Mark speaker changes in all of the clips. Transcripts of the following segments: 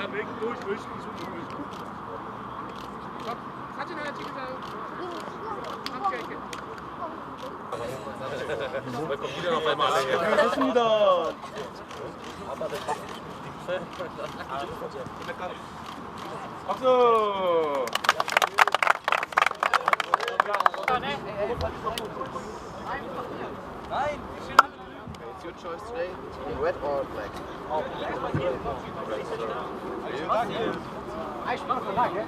Speaker 1: 열심히 손 들고 사진 하나 찍으세요. 함께 이렇게.
Speaker 2: 좋습니다.
Speaker 1: 박수.
Speaker 3: It's your choice today? In red or black? Oh, black. So,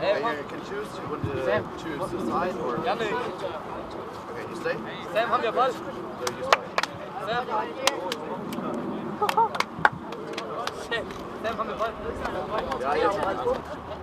Speaker 3: yeah, you can choose. You want to choose the side or... Yannick. Okay, you stay?
Speaker 4: Sam, haben wir Ball?
Speaker 3: So you stay.
Speaker 4: Sam. Sam, haben wir Ball? Ja, jetzt.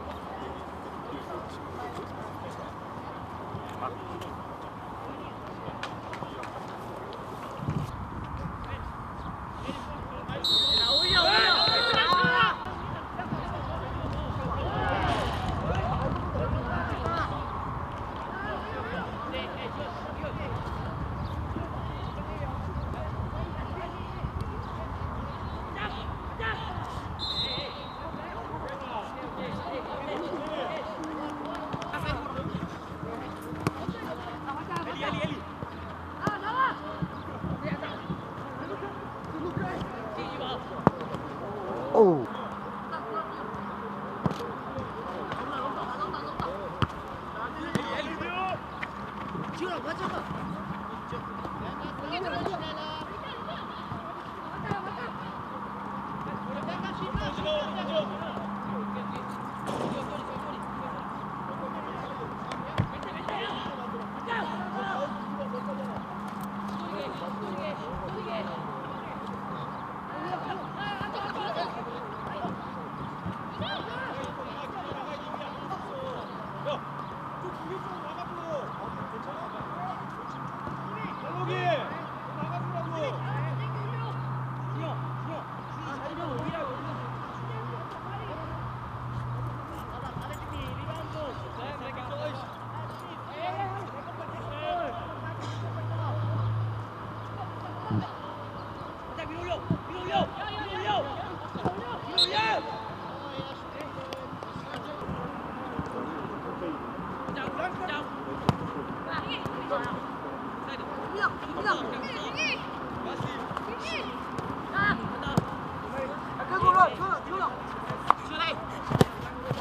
Speaker 4: Thank you.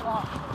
Speaker 4: 好？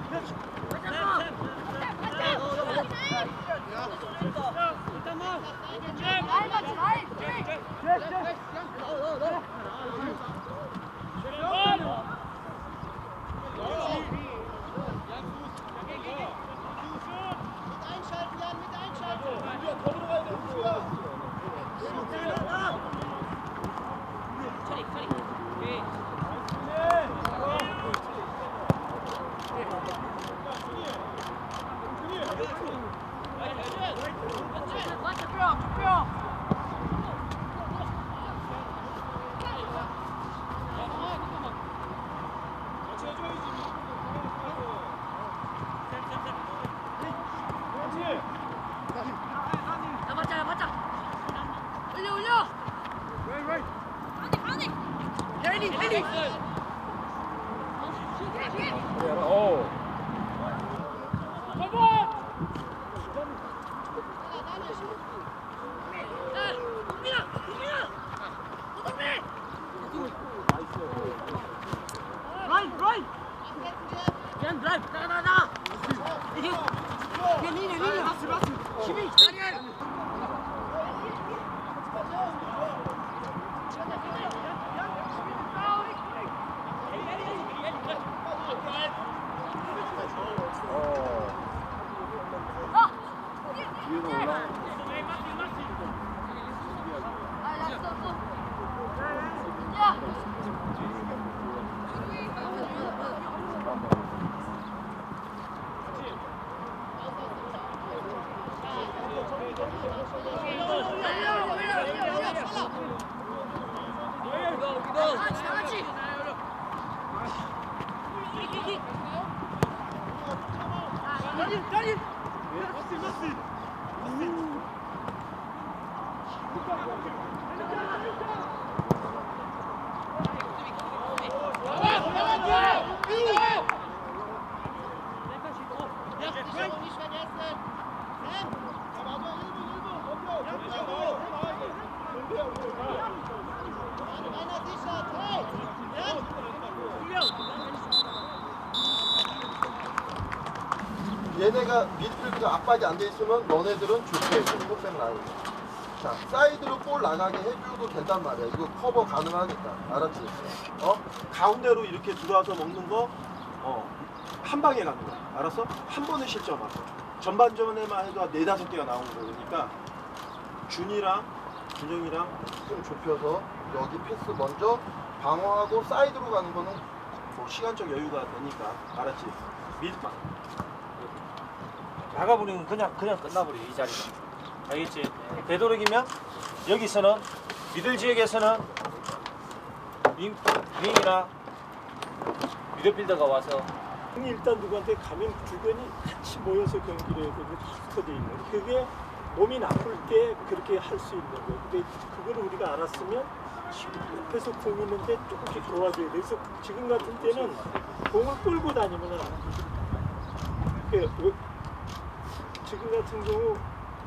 Speaker 4: 번?
Speaker 3: Yeah, yeah.
Speaker 1: 오.
Speaker 2: 얘네가 미드필드가 압박이 안 돼 있으면 너네들은 좋게 공격백 라인. 자, 사이드로 볼 나가게 해줘도 된단 말이야. 이거 커버 가능하니까. 알았지?
Speaker 5: 어? 가운데로 이렇게 들어와서 먹는 거, 어, 한 방에 가는 거야. 알았어? 한 번에 실점하고. 전반전에만 해도 한 네다섯 개가 나오는 거니까, 준이랑, 준영이랑,
Speaker 2: 좀 좁혀서 여기 패스 먼저 방어하고 사이드로 가는 거는
Speaker 5: 뭐 시간적 여유가 되니까. 알았지? 미드방.
Speaker 6: 나가버리면 그냥 그냥 끝나버려 이 자리가 알겠지? 되도록이면 여기서는 미들 지역에서는 윙, 윙이나 미드필더가 와서
Speaker 5: 일단 누구한테 가면 주변이 같이 모여서 경기를 되고 흩어져 있는 그게 몸이 나쁠 때 그렇게 할 수 있는 거예요. 근데 그걸 우리가 알았으면 옆에서 공 있는데 조금씩 도와줘야 돼. 그래서 지금 같은 때는 공을 끌고 다니면 안 돼. 그, 왜- 지금 같은 경우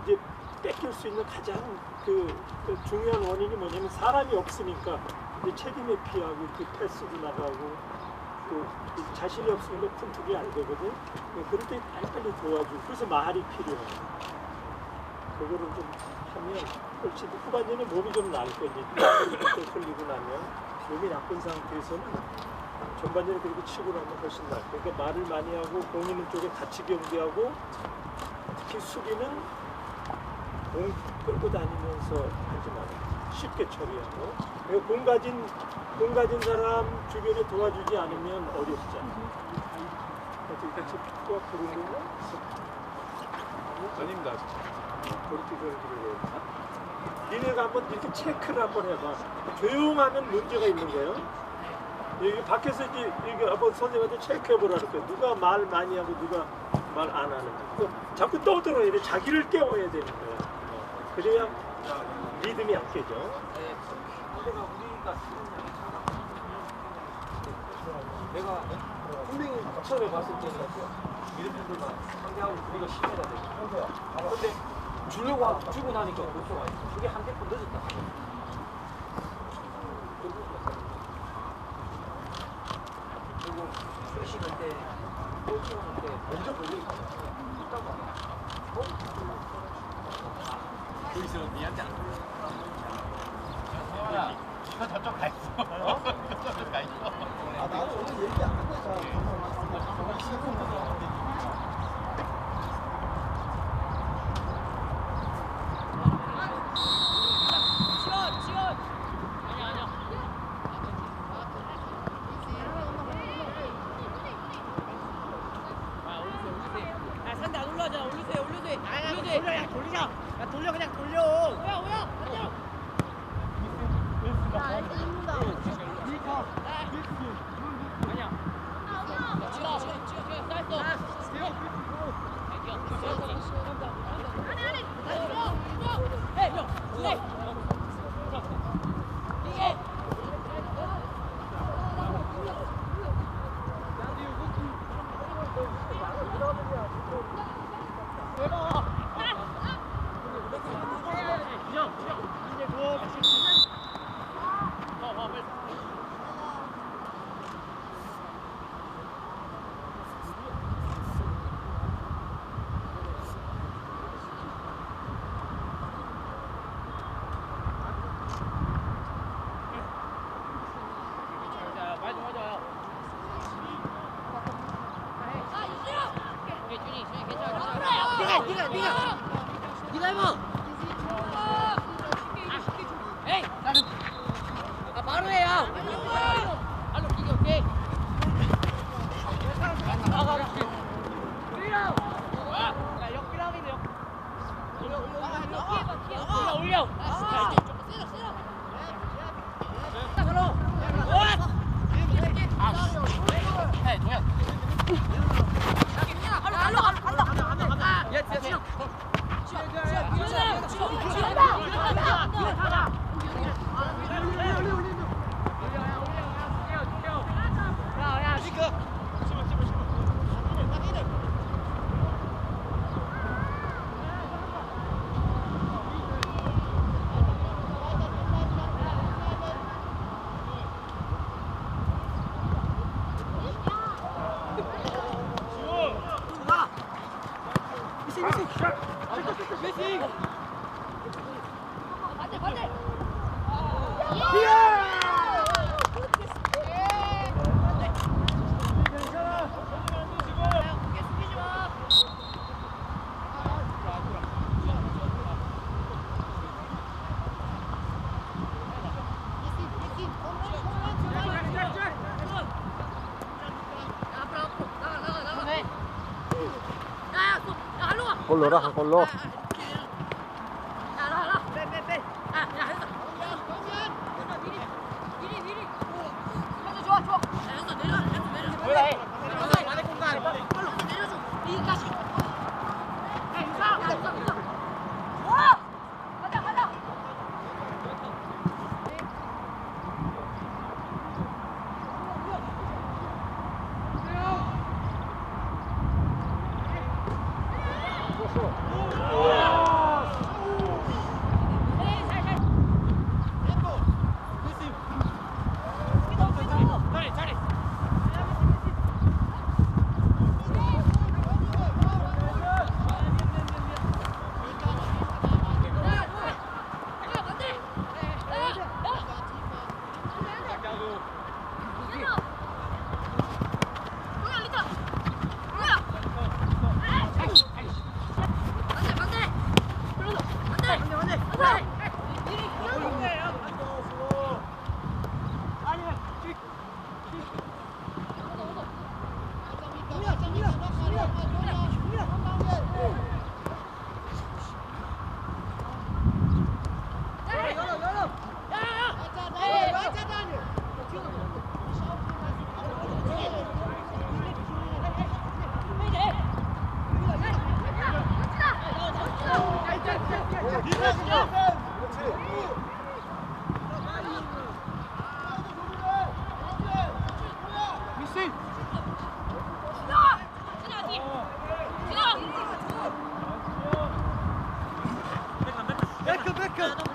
Speaker 5: 이제 뺏길 수 있는 가장 그, 그 중요한 원인이 뭐냐면 사람이 없으니까 책임에 피하고 그 패스도 나가고 그 자신이 높은 득이 안 되거든. 네, 그럴 때 빨리빨리 도와주고 그래서 말이 필요해. 그거를 좀 하면 훨씬 후반전에 몸이 좀 나을 거지. 그때 걸리고 나면 몸이 나쁜 상태에서는 전반전에 그렇게 치고 나면 훨씬 나을 거야. 그러니까 말을 많이 하고 공 있는 쪽에 같이 경기하고 특히 수비는 공 끌고 다니면서 하지 말아요. 쉽게 처리하고. 그리고 공 가진 공 가진 사람 주변에 도와주지 않으면 어렵잖아. 어떻게 피부가 그런 거냐?
Speaker 1: 아닙니다.
Speaker 5: 그렇게 해. 니네가 한번 이렇게 체크를 한번 해봐. 조용하면 문제가 있는 거예요. 여기 밖에서 이제 여기 한번 선생님한테 체크해보라는 거야. 누가 말 많이 하고 누가 말 안 하는지. 그 자꾸 떠들어야 돼. 자기를 깨워야 되는. 어. 그래야 리듬이 안 깨져.
Speaker 6: 내가 분명히 처음에 봤을 때는 미드필더가 상대하고 우리가 10m 돼. 근데 주려고 하고 주고 나니까. 그게 한 대표 늦었다.
Speaker 7: 你好你
Speaker 8: 来吗去去去去去
Speaker 4: 去去去去去去 con los rajas, con los... は。
Speaker 9: 아, 끝.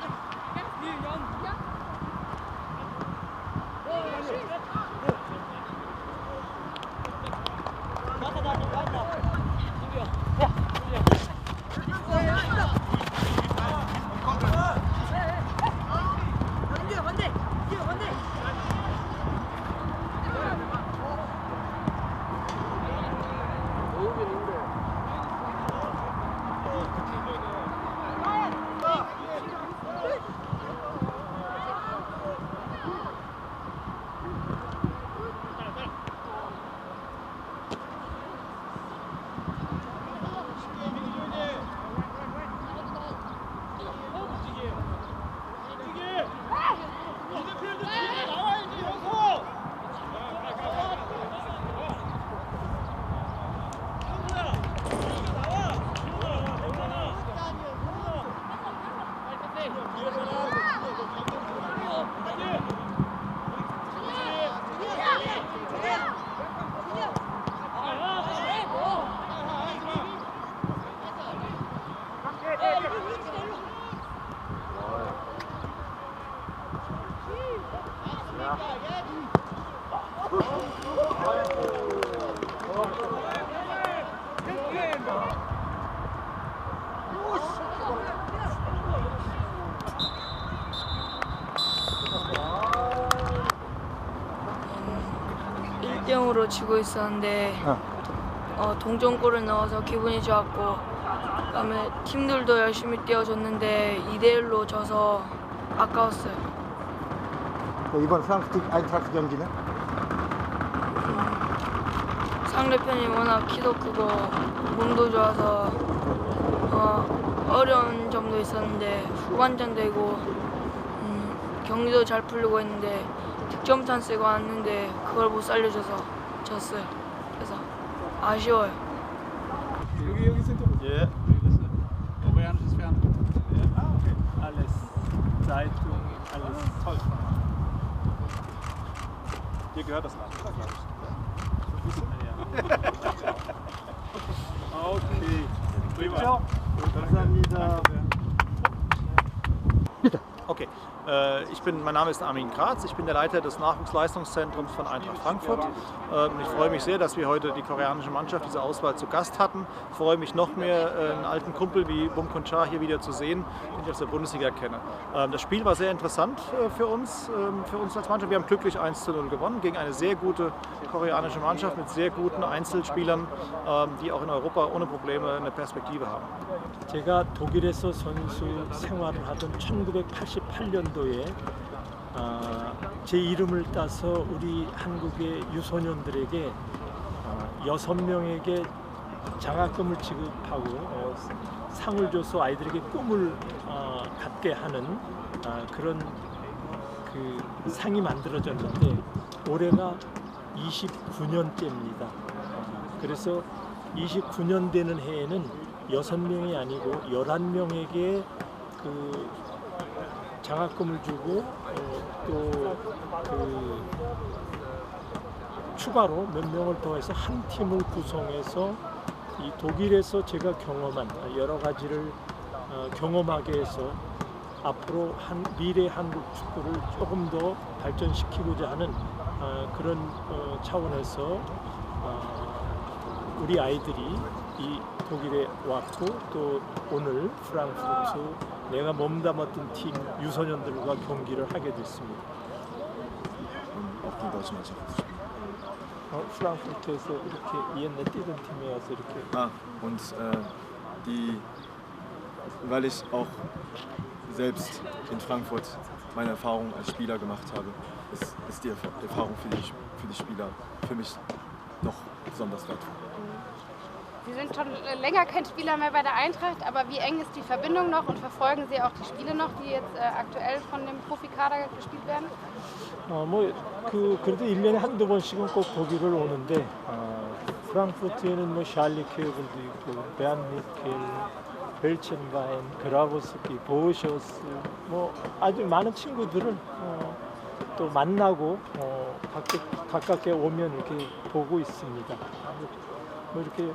Speaker 10: 3대0으로 지고 있었는데 어, 동점골을 넣어서 기분이 좋았고 그다음에 팀들도 열심히 뛰어줬는데 2대1로 져서 아까웠어요.
Speaker 11: 그 이번 프랑크푸르트 아인트라크트 경기는
Speaker 10: 상대편이 워낙 키도 크고 몸도 좋아서 어, 어려운 점도 있었는데 후반전 되고 음, 경기도 잘 풀리고 했는데 득점 찬스가 왔는데 그걸 못 살려줘서 졌어요. 그래서 아쉬워요.
Speaker 5: 여기 여기서 좀
Speaker 2: 예.
Speaker 1: Koreanisches Fernsehen.
Speaker 5: alles Zeitung, alles toll. Dir gehört das alles, glaube ich. Ja. okay. Prima.
Speaker 2: 감사합니다.
Speaker 12: Okay, äh, ich bin, mein Name ist Armin Graz, ich bin der Leiter des Nachwuchsleistungszentrums von Eintracht Frankfurt. Ähm, ich freue mich sehr, dass wir heute die koreanische Mannschaft diese Auswahl zu Gast hatten. Ich freue mich noch mehr, äh, einen alten Kumpel wie Bum Kun Cha hier wieder zu sehen, den ich aus der Bundesliga kenne. Ähm, das Spiel war sehr interessant äh, für uns, ähm, für uns als Mannschaft. Wir haben glücklich 1 zu 0 gewonnen gegen eine sehr gute koreanische Mannschaft mit sehr guten Einzelspielern, ähm, die auch in Europa ohne Probleme eine Perspektive haben.
Speaker 5: 제가 독일에서 선수 생활을 하던 1988년 도에 아, 제 이름을 따서 우리 한국의 유소년들에게 아, 여섯 명에게 장학금을 지급하고 어, 상을 줘서 아이들에게 꿈을 어, 갖게 하는 아, 그런 그 상이 만들어졌는데 올해가 29년째입니다. 그래서 29년 되는 해에는 여섯 명이 아니고 11명에게 그 장학금을 주고 어, 또그 추가로 몇 명을 더해서 한 팀을 구성해서 이 독일에서 제가 경험한 여러 가지를 어, 경험하게 해서 앞으로 한 미래 한국 축구를 조금 더 발전시키고자 하는 어, 그런 어, 차원에서 어, 우리 아이들이 이 독일에 왔고 또 오늘 프랑크푸르트 내가 몸담았던 팀 유소년들과 경기를 하게 됐습니다. 어, 프랑크푸르트에서 이렇게 옛날 뛰던 팀에 와서 이렇게
Speaker 13: Ah, und äh, die, weil ich auch selbst in Frankfurt meine Erfahrung als Spieler gemacht habe, ist, ist die Erf- Erfahrung für die, für die Spieler für mich noch besonders wertvoll.
Speaker 14: Sie sind schon länger kein Spieler mehr bei der Eintracht, aber wie eng ist die Verbindung noch und verfolgen Sie auch die Spiele noch, die jetzt äh, aktuell von dem Profikader gespielt werden?
Speaker 5: 어, 뭐, 그, 그래도 1년에 한두 번씩은 꼭 독일을 오는데, 어, 프랑크푸르트에는 뭐, 샬리케어들도 있고, 베안니켈, 벨첸바인, 그라보스키, 보셔스, 뭐, 아주 많은 친구들을 어, 또 만나고, 어, 가깝, 가깝게 오면 이렇게 보고 있습니다. 뭐, 이렇게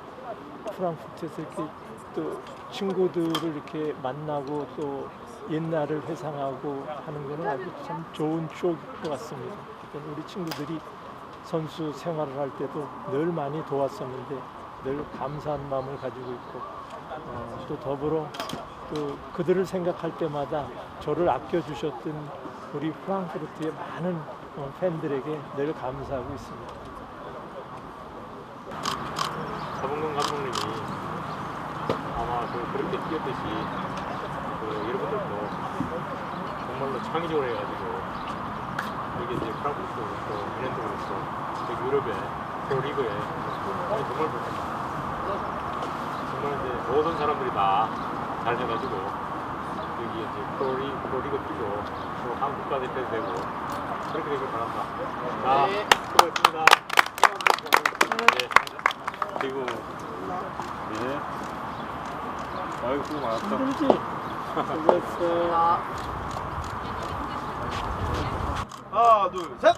Speaker 5: 프랑크푸르트에서 이렇게 또 친구들을 이렇게 만나고 또 옛날을 회상하고 하는 거는 아주 참 좋은 추억일 것 같습니다. 우리 친구들이 선수 생활을 할 때도 늘 많이 도왔었는데 늘 감사한 마음을 가지고 있고 어, 또 더불어 또 그들을 생각할 때마다 저를 아껴주셨던 우리 프랑크푸르트의 많은 어, 팬들에게 늘 감사하고 있습니다.
Speaker 6: 자봉근 감독님이 아마 그 그렇게 뛰었듯이 그 여러분들도 정말로 창의적으로 해가지고 이게 이제 프랑크푸르트로서 은행도로서 그 유럽의 프로리그에 정말 좋습니다. 정말 이제 모든 사람들이 다 잘 해가지고 여기 이제 프로리, 프로리그 뛰고 또 한국 국가대표 되고 그렇게 되길 바랍니다. 자, 수고했습니다. 네. 그리고 네. 아이고 수고 많았다.
Speaker 5: 힘들지? 수고했어.
Speaker 2: 하나, 둘, 셋.